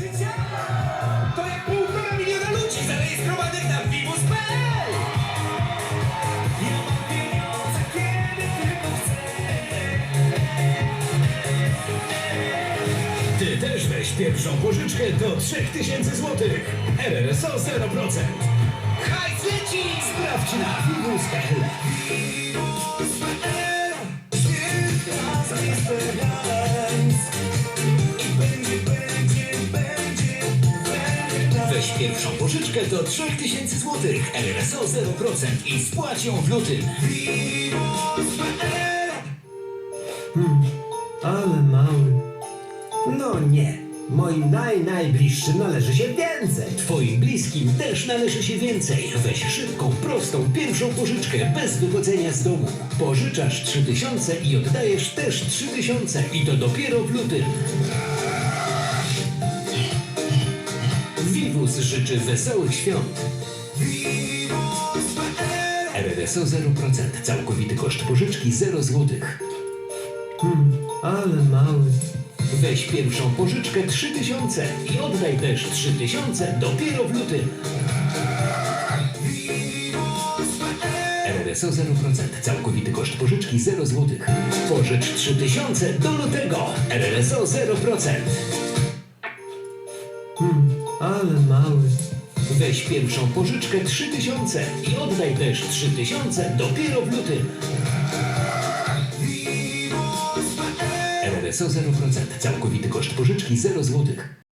życia? To jak półtora miliona ludzi na Vivus.pl Ja mam pieniądze, kiedy tylko chcę Ty też weź pierwszą pożyczkę do 3000 zł. RRSO 0%. Hajs leci! Sprawdź na vivus.pl. Weź pierwszą pożyczkę do 3000 zł. RRSO 0% i spłać ją w lutym. Ale mały. No nie. Moim naj, najbliższym należy się więcej. Twoim bliskim też należy się więcej. Weź szybką, prostą, pierwszą pożyczkę bez wychodzenia z domu. Pożyczasz 3000 i oddajesz też 3000 i to dopiero w lutym. Życzy wesołych świąt. RRSO 0%. Całkowity koszt pożyczki 0 zł. Ale mały. Weź pierwszą pożyczkę 3000 i oddaj też 3000 dopiero w lutym. RRSO 0%. Całkowity koszt pożyczki 0 zł. Pożycz 3000 do lutego. RRSO 0%. Ale mały. Weź pierwszą pożyczkę 3000 i oddaj też 3000 dopiero w lutym. RRSO 0%. Całkowity koszt pożyczki 0 zł.